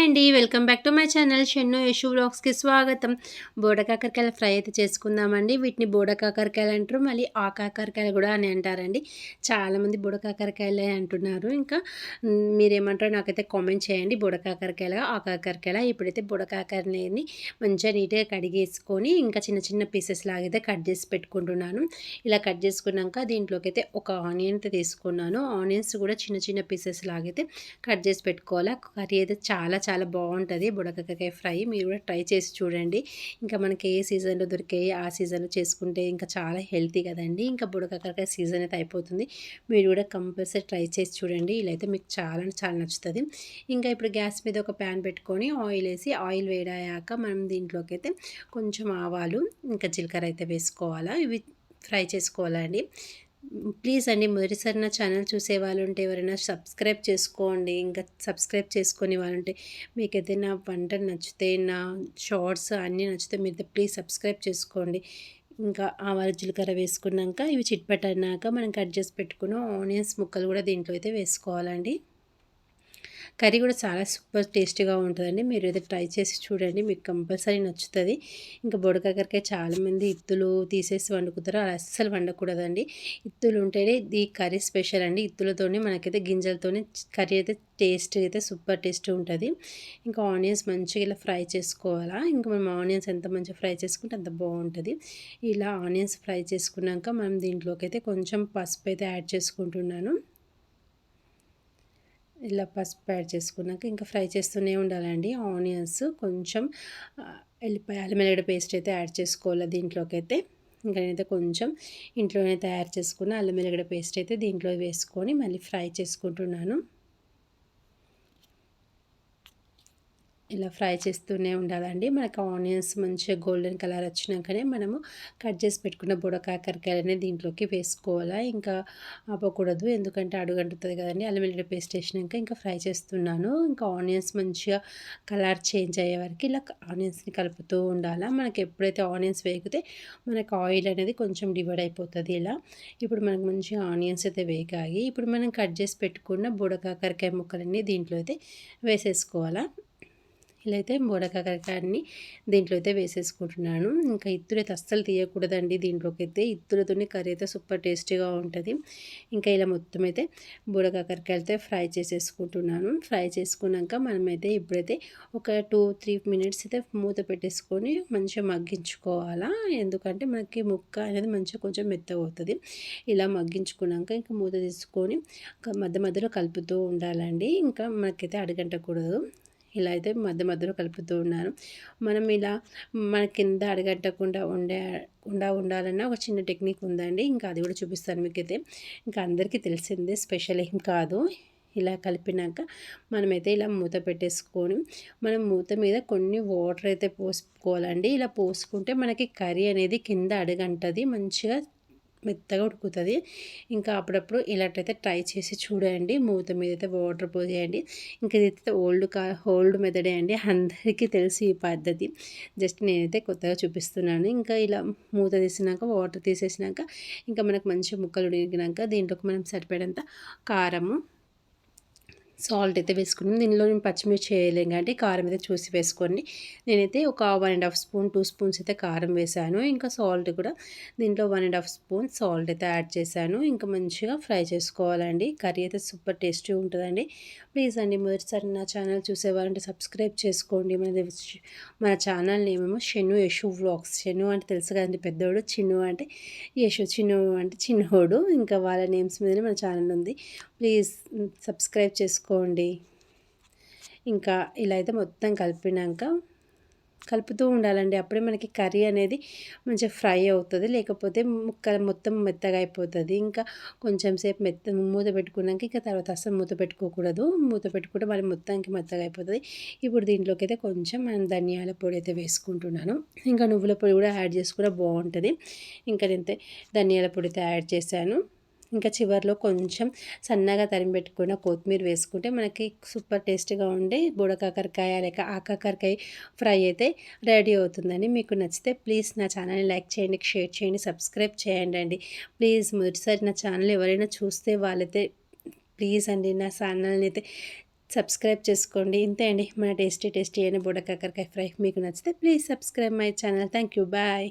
Hi అండి. Welcome back to my channel Shennu Yashu బ్లాగ్స్కి స్వాగతం. బోడకాకరకాయల fry అయితే చేసుకుందామండి. వీటిని బోడకాకరకాయలు అంటారు మళ్ళీ ఆకాకరకాయలు కూడా అని అంటారండి. చాలామంది బోడకాకరకాయలే అంటున్నారు. ఇంకా మీరేమంటారో నాకైతే కామెంట్ చేయండి. బోడకాకరకాయల ఆకాకరకాయల ఇప్పుడైతే బుడకాకరని మంచిగా నీట్గా కడిగేసుకొని ఇంకా చిన్న చిన్న పీసెస్ లాగైతే కట్ చేసి పెట్టుకుంటున్నాను. ఇలా కట్ చేసుకున్నాక దీంట్లోకి అయితే ఒక ఆనియన్ తీసుకున్నాను. ఆనియన్స్ కూడా చిన్న చిన్న పీసెస్ లాగైతే కట్ చేసి పెట్టుకోవాలి. కర్రీ అయితే చాలా చాలా బాగుంటుంది. బుడకకాయ ఫ్రై మీరు కూడా ట్రై చేసి చూడండి. ఇంకా మనకి ఏ సీజన్లో దొరికే ఆ సీజన్లో చేసుకుంటే ఇంకా చాలా హెల్తీ కదండి. ఇంకా బుడకకాయ సీజన్ అయితే అయిపోతుంది. మీరు కూడా కంపల్సరీ ట్రై చేసి చూడండి. ఇలా అయితే మీకు చాలా చాలా నచ్చుతుంది. ఇంకా ఇప్పుడు గ్యాస్ మీద ఒక ప్యాన్ పెట్టుకొని ఆయిల్ వేసి ఆయిల్ వేడాక మనం దీంట్లోకి అయితే కొంచెం ఆవాలు ఇంకా జీలకర్ర అయితే వేసుకోవాలా. ఇవి ఫ్రై చేసుకోవాలండి ప్లీజ్ అండి మొదటిసారి నా ఛానల్ చూసే వాళ్ళు ఉంటే ఎవరైనా సబ్స్క్రైబ్ చేసుకోండి ఇంకా సబ్స్క్రైబ్ చేసుకునే వాళ్ళు ఉంటే మీకు నా వంట నచ్చితే నా షార్ట్స్ అన్నీ నచ్చితే మీరు ప్లీజ్ సబ్స్క్రైబ్ చేసుకోండి. ఇంకా ఆవాలు జీలకర్ర వేసుకున్నాక ఇవి చిట్పట్టన్నాక మనం కట్ చేసి పెట్టుకున్న ఆనియన్స్ ముక్కలు కూడా దీంట్లో అయితే వేసుకోవాలండి. కర్రీ కూడా చాలా సూపర్ టేస్టీగా ఉంటుందండి. మీరు అయితే ట్రై చేసి చూడండి మీకు కంపల్సరీ నచ్చుతుంది. ఇంకా బొడకాకరికాయ చాలామంది ఇత్తులు తీసేసి వండుకుతారు అలా అస్సలు వండకూడదండి. ఇత్తులు ఉంటేనే ఈ కర్రీ స్పెషల్ అండి. ఇత్తులతోనే మనకైతే గింజలతోనే కర్రీ అయితే టేస్ట్ అయితే సూపర్ టేస్ట్ ఉంటుంది. ఇంకా ఆనియన్స్ మంచిగా ఇలా ఫ్రై చేసుకోవాలా? ఇంకా మనం ఆనియన్స్ ఎంత మంచిగా ఫ్రై చేసుకుంటే అంత బాగుంటుంది. ఇలా ఆనియన్స్ ఫ్రై చేసుకున్నాక మనం దీంట్లోకి అయితే కొంచెం పసుపు అయితే యాడ్ చేసుకుంటున్నాను. ఇలా పసుపు యాడ్ చేసుకున్నాక ఇంకా ఫ్రై చేస్తూనే ఉండాలండి. ఆనియన్స్ కొంచెం ఎల్లిపాయ అల్లం పేస్ట్ అయితే యాడ్ చేసుకోవాలి దీంట్లోకి అయితే ఇంకా నేనైతే కొంచెం ఇంట్లోనే తయారు చేసుకున్న అల్లం వెల్లిగడ్డ పేస్ట్ అయితే దీంట్లో వేసుకొని మళ్ళీ ఫ్రై చేసుకుంటున్నాను. ఇలా ఫ్రై చేస్తూనే ఉండాలండి. మనకు ఆనియన్స్ మంచిగా గోల్డెన్ కలర్ వచ్చినాకనే మనము కట్ చేసి పెట్టుకున్న బుడకాకరకాయలనే దీంట్లోకి వేసుకోవాలా. ఇంకా ఆపకూడదు ఎందుకంటే అడుగంటుతుంది కదండి. అల్లం పేస్ట్ వేసినాక ఇంకా ఫ్రై చేస్తున్నాను. ఇంకా ఆనియన్స్ మంచిగా కలర్ చేంజ్ అయ్యే వరకు ఇలా ఆనియన్స్ని కలుపుతూ ఉండాలా. మనకి ఎప్పుడైతే ఆనియన్స్ వేగితే మనకు ఆయిల్ అనేది కొంచెం డివైడ్ అయిపోతుంది ఇలా. ఇప్పుడు మనకు మంచిగా ఆనియన్స్ అయితే వేగాయి. ఇప్పుడు మనం కట్ చేసి పెట్టుకున్న బుడకాకరకాయ ముక్కలన్నీ దీంట్లో అయితే వేసేసుకోవాలా. ఇలా అయితే బోడకాకరకాయని దీంట్లో అయితే వేసేసుకుంటున్నాను. ఇంకా ఇత్తులు అయితే అస్సలు తీయకూడదండి దీంట్లోకి అయితే ఇత్తులతోనే కర్రీ అయితే సూపర్ టేస్టీగా ఉంటుంది. ఇంకా ఇలా మొత్తం అయితే బోడకాకరకాయలతో ఫ్రై చేసేసుకుంటున్నాను. ఫ్రై చేసుకున్నాక మనమైతే ఇప్పుడైతే ఒక టూ త్రీ మినిట్స్ అయితే మూత పెట్టేసుకొని మంచిగా మగ్గించుకోవాలా? ఎందుకంటే మనకి ముక్క అనేది మంచిగా కొంచెం మెత్తగా అవుతుంది. ఇలా మగ్గించుకున్నాక ఇంకా మూత తీసుకొని మధ్య మధ్యలో కలుపుతూ ఉండాలండి. ఇంకా మనకైతే అడగంటకూడదు ఇలా అయితే మధ్య మధ్యలో కలుపుతూ ఉన్నాను. మనం ఇలా మన కింద అడగట్టకుండా ఉండే కుండా ఉండాలన్న ఒక చిన్న టెక్నిక్ ఉందండి. ఇంకా అది కూడా చూపిస్తాను మీకైతే. ఇంకా అందరికీ తెలిసిందే స్పెషల్ ఏం కాదు. ఇలా కలిపినాక మనమైతే ఇలా మూత పెట్టేసుకొని మనం మూత మీద కొన్ని వాటర్ అయితే పోసుకోవాలండి. ఇలా పోసుకుంటే మనకి కర్రీ అనేది కింద అడగంటది. మంచిగా మెత్తగా ఉడుకుతుంది. ఇంకా అప్పుడప్పుడు ఇలాంటైతే ట్రై చేసి చూడండి. మూత మీద అయితే వాటర్ పోసేయండి. ఇంకా ఇదైతే ఓల్డ్ కా ఓల్డ్ మెథడే అండి. అందరికీ తెలిసి ఈ పద్ధతి. జస్ట్ నేనైతే కొత్తగా చూపిస్తున్నాను. ఇంకా ఇలా మూత తీసినాక వాటర్ తీసేసినాక ఇంకా మనకు మంచి ముక్కలు ఉడికినాక దీంట్లోకి మనం సరిపడేంత కారము సాల్ట్ అయితే వేసుకున్నాను దీనిలో నేను పచ్చిమిర్చి వేయలేం కాబట్టి కారం అయితే చూసి వేసుకోండి. నేనైతే ఒక one and half spoon two spoons అయితే కారం వేసాను. ఇంకా సాల్ట్ కూడా దీంట్లో one and half spoon salt అయితే యాడ్ చేశాను. ఇంకా మంచిగా ఫ్రై చేసుకోవాలండి. కర్రీ అయితే సూపర్ టేస్టీ ఉంటుందండి. ప్లీజ్ అండి మొదటిసారి నా ఛానల్ చూసేవారంటే సబ్స్క్రైబ్ చేసుకోండి. మన మన ఛానల్ నేమేమో షెను యశు వ్లాగ్స్. షెను అంటే తెలుసు కదండి పెద్దోడు చిన్ను అంటే యశు చిన్ను అంటే చిన్నోడు. ఇంకా వాళ్ళ నేమ్స్ మీదనే మన ఛానల్ ఉంది. ప్లీజ్ సబ్స్క్రైబ్ చేసుకో చేసుకోండి. ఇంకా ఇలా అయితే మొత్తం కలిపినాక కలుపుతూ ఉండాలండి. అప్పుడే మనకి కర్రీ అనేది మంచిగా ఫ్రై అవుతుంది. లేకపోతే ముక్క మొత్తం మెత్తగా అయిపోతుంది. ఇంకా కొంచెం సేపు మెత్త మూత పెట్టుకున్నాక ఇంకా తర్వాత అసలు మూత పెట్టుకోకూడదు. మూత పెట్టుకుంటే మళ్ళీ మొత్తానికి మెత్తగా అయిపోతుంది. ఇప్పుడు దీంట్లోకి అయితే కొంచెం మనం ధనియాల పొడి అయితే వేసుకుంటున్నాను. ఇంకా నువ్వుల పొడి కూడా యాడ్ చేసుకుంటే బాగుంటుంది. ఇంకా నేనైతే ధనియాల పొడి అయితే యాడ్ చేశాను. ఇంకా చివరిలో కొంచెం సన్నగా తరిమి పెట్టుకున్న కొత్తిమీర వేసుకుంటే మనకి సూపర్ టేస్ట్గా ఉండే బుడకాకరకాయ లేక ఆకాకరకాయ ఫ్రై అయితే రెడీ అవుతుందండి. మీకు నచ్చితే ప్లీజ్ నా ఛానల్ని లైక్ చేయండి షేర్ చేయండి సబ్స్క్రైబ్ చేయండి అండి ప్లీజ్ మొదటిసారి నా ఛానల్ ఎవరైనా చూస్తే వాళ్ళైతే ప్లీజ్ అండి నా ఛానల్ని అయితే సబ్స్క్రైబ్ చేసుకోండి. ఇంతే అండి. మన టేస్టీ టేస్టీ అయిన బుడకాకరకాయ ఫ్రై. మీకు నచ్చితే please subscribe my channel. Thank you bye.